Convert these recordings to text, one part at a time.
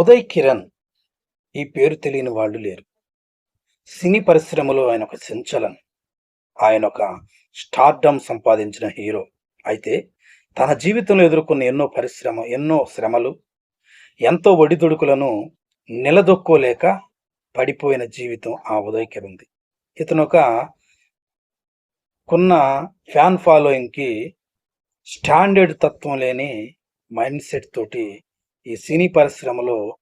ఉదయ్ కిరణ్ ఈ పేరు తెలియని వాళ్ళు లేరు. సినీ పరిశ్రమలో ఆయన ఒక సంచలనం. ఆయన ఒక స్టార్డమ్ సంపాదించిన హీరో. అయితే తన జీవితంలో ఎదుర్కొన్న ఎన్నో పరిశ్రమ ఎన్నో శ్రమలు ఎంతో ఒడిదుడుకులను నిలదొక్కోలేక పడిపోయిన జీవితం ఆ ఉదయ్ కిరణ్ది ఇతను ఒక కొన్న ఫ్యాన్ ఫాలోయింగ్కి స్టాండర్డ్ తత్వం లేని మైండ్ సెట్ తోటి ఈ సినీ పరిశ్రమలో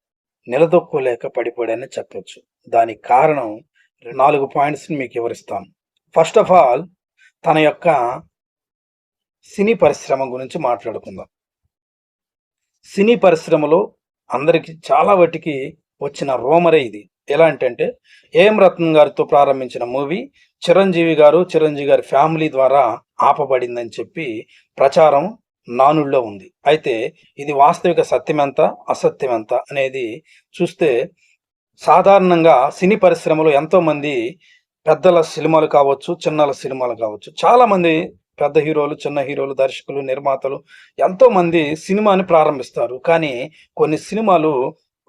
నిలదొక్కోలేక పడిపోయాడని చెప్పొచ్చు. దానికి కారణం నాలుగు పాయింట్స్ని మీకు వివరిస్తాను. ఫస్ట్ ఆఫ్ ఆల్ తన యొక్క సినీ పరిశ్రమ గురించి మాట్లాడుకుందాం. సినీ పరిశ్రమలో అందరికి చాలా వాటికి వచ్చిన రోమరే ఇది. ఎలా అంటే ఏం రత్నం గారితో ప్రారంభించిన మూవీ చిరంజీవి గారు చిరంజీవి గారి ఫ్యామిలీ ద్వారా ఆపబడిందని చెప్పి ప్రచారం నానుల్లో ఉంది. అయితే ఇది వాస్తవిక సత్యమెంత అసత్యమెంత అనేది చూస్తే సాధారణంగా సినీ పరిశ్రమలో ఎంతోమంది పెద్దల సినిమాలు కావచ్చు చిన్నల సినిమాలు కావచ్చు చాలామంది పెద్ద హీరోలు చిన్న హీరోలు దర్శకులు నిర్మాతలు ఎంతోమంది సినిమాని ప్రారంభిస్తారు. కానీ కొన్ని సినిమాలు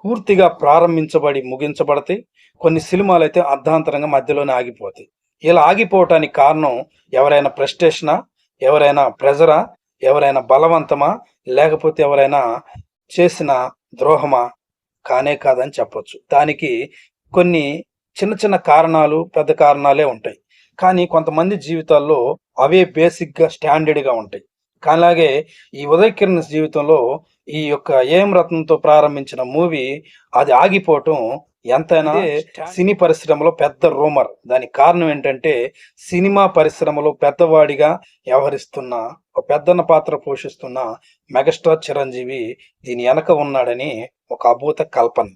పూర్తిగా ప్రారంభించబడి ముగించబడతాయి. కొన్ని సినిమాలు అయితే అర్ధాంతరంగా మధ్యలోనే ఆగిపోతాయి. ఇలా ఆగిపోవటానికి కారణం ఎవరైనా ప్రెస్టేషనా ఎవరైనా ప్రెజరా ఎవరైనా బలవంతమా? లేకపోతే ఎవరైనా చేసిన ద్రోహమా? కానే కాదని చెప్పొచ్చు. దానికి కొన్ని చిన్న చిన్న కారణాలు పెద్ద కారణాలే ఉంటాయి. కానీ కొంతమంది జీవితాల్లో అవే బేసిక్గా స్టాండర్డ్గా ఉంటాయి. కానీ అలాగే ఈ ఉదయకిరణ్ జీవితంలో ఈ యొక్క ఏం రత్నంతో ప్రారంభించిన మూవీ అది ఆగిపోవటం ఎంతైనా సినీ పరిశ్రమలో పెద్ద రూమర్. దానికి కారణం ఏంటంటే సినిమా పరిశ్రమలో పెద్దవాడిగా వ్యవహరిస్తున్న ఒక పెద్దన్న పాత్ర పోషిస్తున్న మెగాస్టార్ చిరంజీవి దీని వెనక ఉన్నాడని ఒక అభూత కల్పన.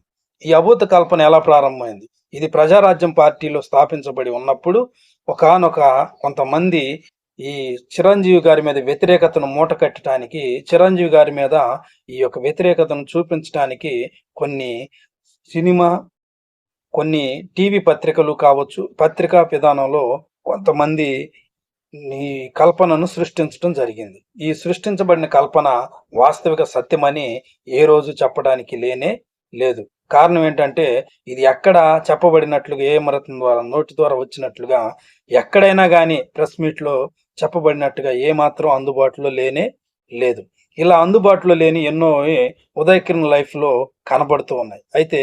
ఈ అభూత కల్పన ఎలా ప్రారంభమైంది? ఇది ప్రజారాజ్యం పార్టీలో స్థాపించబడి ఉన్నప్పుడు ఒకనొక కొంతమంది ఈ చిరంజీవి గారి మీద వ్యతిరేకతను మూట కట్టడానికి చిరంజీవి గారి మీద ఈ యొక్క వ్యతిరేకతను చూపించడానికి కొన్ని సినిమా కొన్ని టీవీ పత్రికలు కావచ్చు పత్రికా విధానంలో కొంతమంది ఈ కల్పనను సృష్టించడం జరిగింది. ఈ సృష్టించబడిన కల్పన వాస్తవిక సత్యమని ఏ రోజు చెప్పడానికి లేనే లేదు. కారణం ఏంటంటే ఇది ఎక్కడ చెప్పబడినట్లుగా ఏ మరతం ద్వారా నోటి ద్వారా వచ్చినట్లుగా ఎక్కడైనా కానీ ప్రెస్ మీట్లో చెప్పబడినట్టుగా ఏ మాత్రం అందుబాటులో లేనే లేదు. ఇలా అందుబాటులో లేని ఎన్నో ఉదయ్ కిరణ్ లైఫ్లో కనబడుతూ ఉన్నాయి. అయితే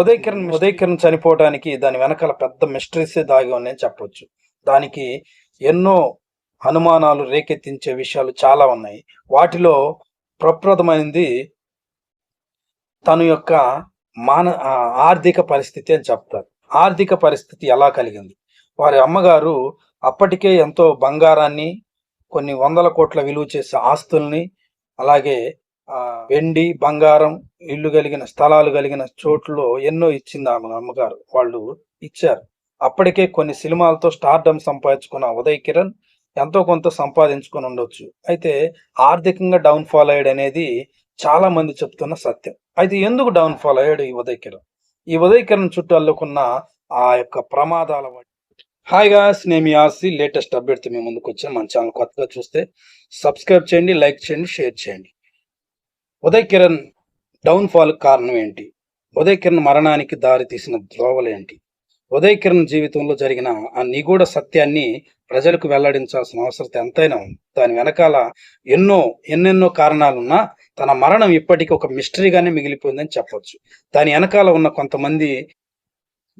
ఉదయ్ కిరణ్ ఉదయ్ కిరణ్ చనిపోవడానికి దాని వెనకాల పెద్ద మిస్టరీసే దాగి ఉన్నాయని చెప్పొచ్చు. దానికి ఎన్నో అనుమానాలు రేకెత్తించే విషయాలు చాలా ఉన్నాయి. వాటిలో ప్రప్రదమైనది తన యొక్క మాన ఆర్థిక పరిస్థితి అని చెప్తారు. ఆర్థిక పరిస్థితి ఎలా కలిగింది? వారి అమ్మగారు అప్పటికే ఎంతో బంగారాన్ని కొన్ని వందల కోట్ల విలువ చేసే ఆస్తుల్ని అలాగే ఆ, వెండి బంగారం ఇల్లు కలిగిన స్థలాలు కలిగిన చోట్లలో ఎన్నో ఇచ్చింది ఆమె అమ్మగారు. వాళ్ళు ఇచ్చారు. అప్పటికే కొన్ని సినిమాలతో స్టార్డమ్ సంపాదించుకున్న ఉదయ్ కిరణ్ ఎంతో కొంత సంపాదించుకొని ఉండొచ్చు. అయితే ఆర్థికంగా డౌన్ ఫాల్ అయ్యాడు అనేది చాలా మంది చెప్తున్న సత్యం. అయితే ఎందుకు డౌన్ ఫాల్ అయ్యాడు ఈ ఉదయ్ కిరణ్? ఈ ఉదయ్ కిరణ్ చుట్టూ అల్లుకున్న ఆ యొక్క ప్రమాదాల హాయ్ గాస్ నేను మీ ఆసి లేటెస్ట్ అప్డేట్తో మీ ముందుకు వచ్చాను. మన ఛానల్ కొత్తగా చూస్తే సబ్స్క్రైబ్ చేయండి లైక్ చేయండి షేర్ చేయండి. ఉదయ్ కిరణ్ డౌన్ ఫాల్ కారణం ఏంటి? ఉదయ్ కిరణ్ మరణానికి దారి తీసిన ద్రోవలు ఏంటి? ఉదయ్ కిరణ్ జీవితంలో జరిగిన ఆ నిగూఢ సత్యాన్ని ప్రజలకు వెల్లడించాల్సిన అవసరం ఎంతైనా ఉంది. దాని వెనకాల ఎన్నో ఎన్నెన్నో కారణాలున్నా తన మరణం ఇప్పటికీ ఒక మిస్టరీగానే మిగిలిపోయిందని చెప్పవచ్చు దాని వెనకాల ఉన్న కొంతమంది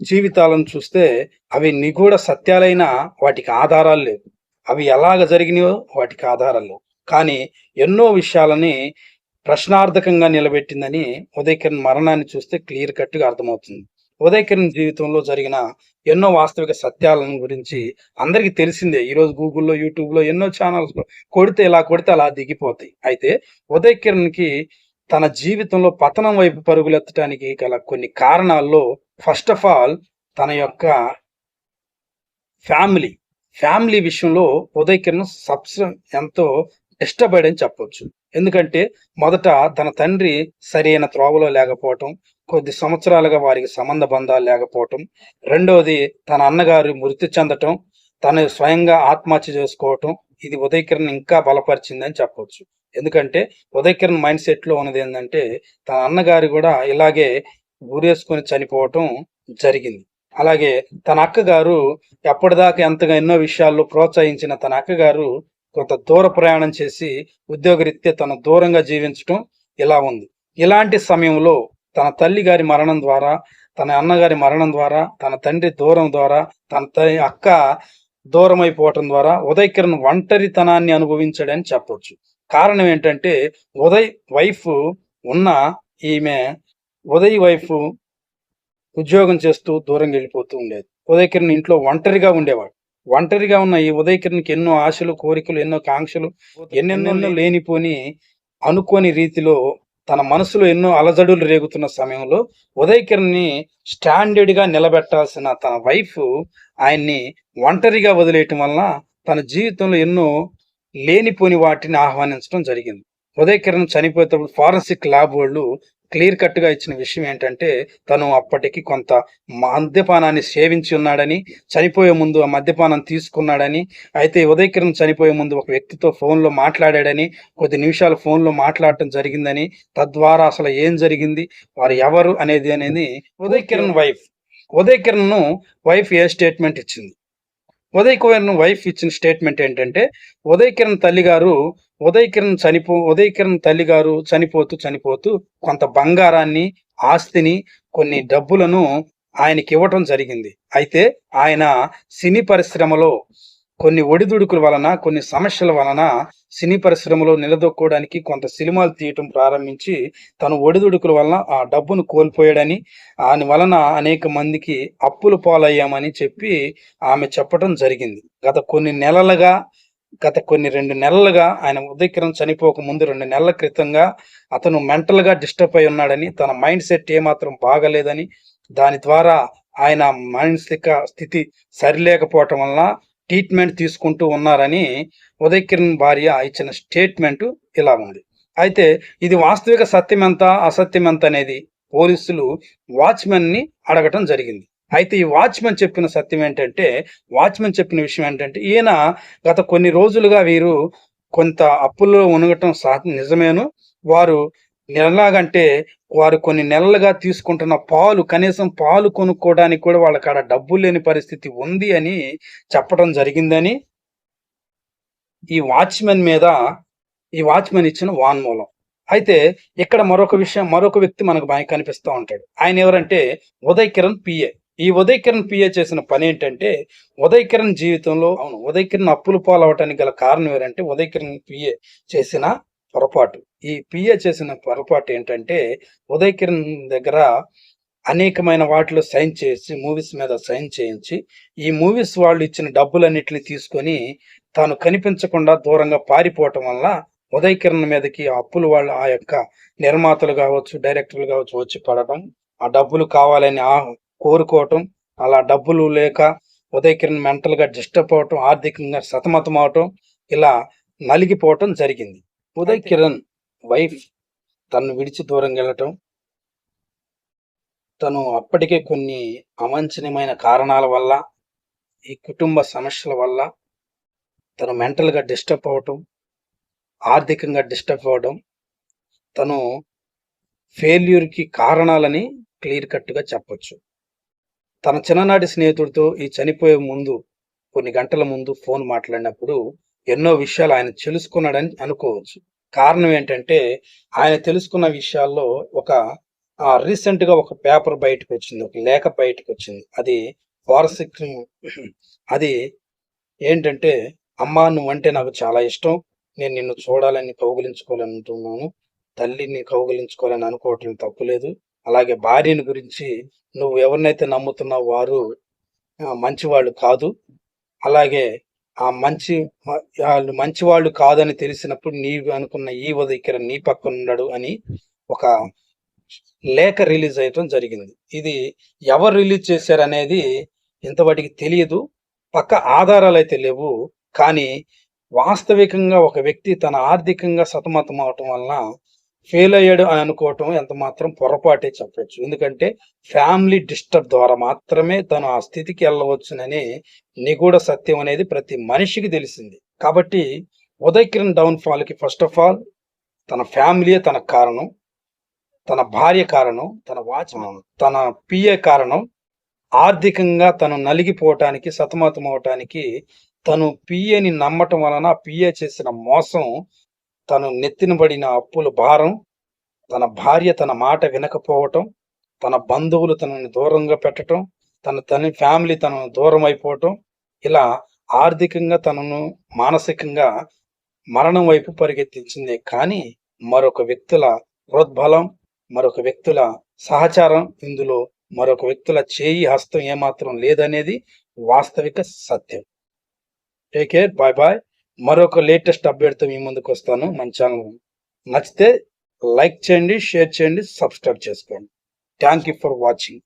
జీవితాలను చూస్తే అవి నిగూఢ సత్యాలైన వాటికి ఆధారాలు లేవు. అవి ఎలాగ జరిగినాయో వాటికి ఆధారాలు లేవు. కానీ ఎన్నో విషయాలని ప్రశ్నార్థకంగా నిలబెట్టిందని ఉదయకిరణ్ మరణాన్ని చూస్తే క్లియర్ కట్గా అర్థమవుతుంది. ఉదయకిరణ్ జీవితంలో జరిగిన ఎన్నో వాస్తవిక సత్యాలను గురించి అందరికీ తెలిసిందే. ఈరోజు గూగుల్లో యూట్యూబ్లో ఎన్నో ఛానల్స్ కొడితే ఇలా కొడితే అలా దిగిపోతాయి. అయితే ఉదయకిరణ్కి తన జీవితంలో పతనం వైపు పరుగులెత్తడానికి గల కొన్ని కారణాల్లో ఫస్ట్ ఆఫ్ ఆల్ తన యొక్క ఫ్యామిలీ ఫ్యామిలీ విషయంలో ఉదయ్ కిరణ్ సబ్స్ ఎంతో డిస్టర్బ్ అని చెప్పొచ్చు. ఎందుకంటే మొదట తన తండ్రి సరైన త్రోవలో లేకపోవటం కొద్ది సంవత్సరాలుగా వారికి సంబంధ బంధాలు లేకపోవటం రెండవది తన అన్నగారు మృతి చెందటం తను స్వయంగా ఆత్మహత్య చేసుకోవటం ఇది ఉదయకిరణ్ ఇంకా బలపరిచిందని చెప్పవచ్చు ఎందుకంటే ఉదయకిరణ్ మైండ్ సెట్లో ఉన్నది ఏంటంటే తన అన్నగారు కూడా ఇలాగే ఊరేసుకొని చనిపోవటం జరిగింది. అలాగే తన అక్కగారు ఎప్పటిదాకా ఎంతగా ఎన్నో విషయాల్లో ప్రోత్సహించిన తన అక్కగారు కొంత దూర ప్రయాణం చేసి ఉద్యోగరీత్యా తన దూరంగా జీవించటం ఇలా ఉంది. ఇలాంటి సమయంలో తన తల్లి గారి మరణం ద్వారా తన అన్నగారి మరణం ద్వారా తన తండ్రి దూరం ద్వారా తన త- అక్క దూరం అయిపోవటం ద్వారా ఉదయ్ కిరణ్ ఒంటరితనాన్ని అనుభవించాడని చెప్పవచ్చు కారణం ఏంటంటే ఉదయ్ వైఫ్ ఉన్న ఈమె ఉదయ్ వైఫ్ ఉద్యోగం చేస్తూ దూరంగా వెళ్ళిపోతూ ఉండేది. ఉదయ్ కిరణ్ ఇంట్లో ఒంటరిగా ఉండేవాడు. ఒంటరిగా ఉన్న ఈ ఉదయ్ కిరణ్కి ఎన్నో ఆశలు కోరికలు ఎన్నో కాంక్షలు ఎన్నెన్నెన్నో లేనిపోని అనుకోని రీతిలో తన మనసులో ఎన్నో అలజడులు రేగుతున్న సమయంలో ఉదయ్ కిరణ్ని స్టాండర్డ్గా నిలబెట్టాల్సిన తన వైఫ్ ఆయన్ని ఒంటరిగా వదిలేయటం వలన తన జీవితంలో ఎన్నో లేనిపోని వాటిని ఆహ్వానించడం జరిగింది. ఉదయకిరణ్ చనిపోయేటప్పుడు ఫారెన్సిక్ ల్యాబ్ వాళ్ళు క్లియర్ కట్గా ఇచ్చిన విషయం ఏంటంటే తను అప్పటికి కొంత మద్యపానాన్ని సేవించి ఉన్నాడని చనిపోయే ముందు ఆ మద్యపానం తీసుకున్నాడని అయితే ఉదయకిరణ్ చనిపోయే ముందు ఒక వ్యక్తితో ఫోన్లో మాట్లాడాడని కొద్ది నిమిషాలు ఫోన్లో మాట్లాడటం జరిగిందని తద్వారా అసలు ఏం జరిగింది వారు ఎవరు అనేది అనేది ఉదయకిరణ్ వైఫ్. ఉదయకిరణ్ను వైఫ్ ఏ స్టేట్మెంట్ ఇచ్చింది? ఉదయ్ కిరణ్ వైఫ్ ఇచ్చిన స్టేట్మెంట్ ఏంటంటే ఉదయ్ కిరణ్ తల్లి గారు ఉదయ్ కిరణ్ చనిపో ఉదయ్ కిరణ్ తల్లి గారు చనిపోతూ చనిపోతూ కొంత బంగారాన్ని ఆస్తిని కొన్ని డబ్బులను ఆయనకి ఇవ్వటం జరిగింది. అయితే ఆయన సినీ పరిశ్రమలో కొన్ని ఒడిదుడుకుల వలన కొన్ని సమస్యల వలన సినీ పరిశ్రమలో నిలదొక్కోవడానికి కొంత సినిమాలు తీయటం ప్రారంభించి తను ఒడిదుడుకుల వలన ఆ డబ్బును కోల్పోయాడని దాని వలన అనేక మందికి అప్పులు పాలయ్యామని చెప్పి ఆమె చెప్పడం జరిగింది. గత కొన్ని నెలలుగా గత కొన్ని రెండు నెలలుగా ఆయన ఉదయకిరణ్ చనిపోక ముందు రెండు నెలల క్రితంగా అతను మెంటల్గా డిస్టర్బ్ అయి ఉన్నాడని తన మైండ్ సెట్ ఏమాత్రం బాగలేదని దాని ద్వారా ఆయన మానసిక స్థితి సరిలేకపోవటం వలన ట్రీట్మెంట్ తీసుకుంటూ ఉన్నారని ఉదయ్ కిరణ్ భార్య ఇచ్చిన స్టేట్మెంట్ ఇలా ఉంది. అయితే ఇది వాస్తవిక సత్యమెంత అసత్యమెంత అనేది పోలీసులు వాచ్మెన్ని అడగటం జరిగింది. అయితే ఈ వాచ్మెన్ చెప్పిన సత్యం ఏంటంటే వాచ్మెన్ చెప్పిన విషయం ఏంటంటే ఈయన గత కొన్ని రోజులుగా వీరు కొంత అప్పుల్లో ఉనగటం సహ నిజమేను. వారు ఎలాగంటే వారు కొన్ని నెలలుగా తీసుకుంటున్న పాలు కనీసం పాలు కొనుక్కోవడానికి కూడా వాళ్ళ కాడ డబ్బు లేని పరిస్థితి ఉంది అని చెప్పడం జరిగిందని ఈ వాచ్మెన్ మీద ఈ వాచ్మెన్ ఇచ్చిన వాన్మూలం. అయితే ఇక్కడ మరొక విషయం మరొక వ్యక్తి మనకు బాగా కనిపిస్తూ ఉంటాడు. ఆయన ఎవరంటే ఉదయ్ కిరణ్ పిఏ ఈ ఉదయ్ కిరణ్ పిఏ చేసిన పని ఏంటంటే ఉదయ్ కిరణ్ జీవితంలో అవును ఉదయ్ కిరణ్ అప్పులు పాలవటానికి గల కారణం ఏంటంటే ఉదయ్ కిరణ్ పిఏ చేసిన పొరపాటు. ఈ పిఏ చేసిన పొరపాటు ఏంటంటే ఉదయ్ కిరణ్ దగ్గర అనేకమైన వాటిలో సైన్ చేసి మూవీస్ మీద సైన్ చేయించి ఈ మూవీస్ వాళ్ళు ఇచ్చిన డబ్బులన్నిటిని తీసుకొని తాను కనిపించకుండా దూరంగా పారిపోవటం వల్ల ఉదయ్ కిరణ్ మీదకి ఆ అప్పులు వాళ్ళు ఆ యొక్క నిర్మాతలు కావచ్చు డైరెక్టర్లు కావచ్చు వచ్చి పడటం ఆ డబ్బులు కావాలని ఆ కోరుకోవటం అలా డబ్బులు లేక ఉదయ్ కిరణ్ మెంటల్గా డిస్టర్బ్ అవటం ఆర్థికంగా సతమతం అవటం ఇలా నలిగిపోవటం జరిగింది. ఉదయ్ కిరణ్ వైఫ్ తను విడిచి దూరం వెళ్ళటం తను అప్పటికే కొన్ని అవాంఛనీయమైన కారణాల వల్ల ఈ కుటుంబ సమస్యల వల్ల తను మెంటల్గా డిస్టర్బ్ అవ్వటం ఆర్థికంగా డిస్టర్బ్ అవ్వడం తను ఫెయిల్యూర్కి కారణాలని క్లియర్ కట్గా చెప్పొచ్చు. తన చిన్ననాటి స్నేహితుడితో ఈ చనిపోయే ముందు కొన్ని గంటల ముందు ఫోన్ మాట్లాడినప్పుడు ఎన్నో విషయాలు ఆయన తెలుసుకున్నాడని అనుకోవచ్చు. కారణం ఏంటంటే ఆయన తెలుసుకున్న విషయాల్లో ఒక రీసెంట్గా ఒక పేపర్ బయటకు వచ్చింది ఒక లేఖ బయటకు వచ్చింది. అది వారసిక అది ఏంటంటే అమ్మా నువ్వంటే నాకు చాలా ఇష్టం. నేను నిన్ను చూడాలని కౌగిలించుకోవాలని అంటున్నాను తల్లిని కౌగులించుకోవాలని అనుకోవటం తప్పులేదు. అలాగే భార్యని గురించి నువ్వు ఎవరినైతే నమ్ముతున్నావు వారు మంచివాళ్ళు కాదు. అలాగే ఆ మంచి వాళ్ళు మంచి వాళ్ళు కాదని తెలిసినప్పుడు నీవు అనుకున్న ఈ దగ్గర నీ పక్కన ఉన్నాడు అని ఒక లేఖ రిలీజ్ అయ్యటం జరిగింది. ఇది ఎవరు రిలీజ్ చేశారు అనేది ఇంతవాటికి తెలియదు. పక్క ఆధారాలు అయితే లేవు. కానీ వాస్తవికంగా ఒక వ్యక్తి తన ఆర్థికంగా సతమతం అవటం వలన ఫెయిల్ అయ్యాడు అని అనుకోవటం ఎంత మాత్రం పొరపాటే చెప్పొచ్చు. ఎందుకంటే ఫ్యామిలీ డిస్టర్బ్ ద్వారా మాత్రమే తను ఆ స్థితికి వెళ్ళవచ్చునని నిగూఢ సత్యం అనేది ప్రతి మనిషికి తెలిసింది. కాబట్టి ఉదయ్ కిరణ్ డౌన్ఫాల్కి ఫస్ట్ ఆఫ్ ఆల్ తన ఫ్యామిలీయే తన కారణం తన భార్య కారణం తన వాచ్మెన్ తన పిఏ కారణం. ఆర్థికంగా తను నలిగిపోవటానికి సతమతం అవటానికి తను పిఏని నమ్మటం వలన పిఏ చేసిన మోసం తను నెత్తినబడిన అప్పుల భారం తన భార్య తన మాట వినకపోవటం తన బంధువులు తనని దూరంగా పెట్టటం తన తన ఫ్యామిలీ తనను దూరం అయిపోవటం ఇలా ఆర్థికంగా తనను మానసికంగా మరణం వైపు పరిగెత్తించింది. కానీ మరొక వ్యక్తుల ప్రోద్బలం మరొక వ్యక్తుల సహచారం ఇందులో మరొక వ్యక్తుల చేయి హస్తం ఏమాత్రం లేదనేది వాస్తవిక సత్యం. టేక్ కేర్ బాయ్ బాయ్ మరొక లేటెస్ట్ అప్డేట్తో మీ ముందుకు వస్తాను. మన ఛానల్ నచ్చితే లైక్ చేయండి షేర్ చేయండి సబ్స్క్రైబ్ చేసుకోండి. Thank you for watching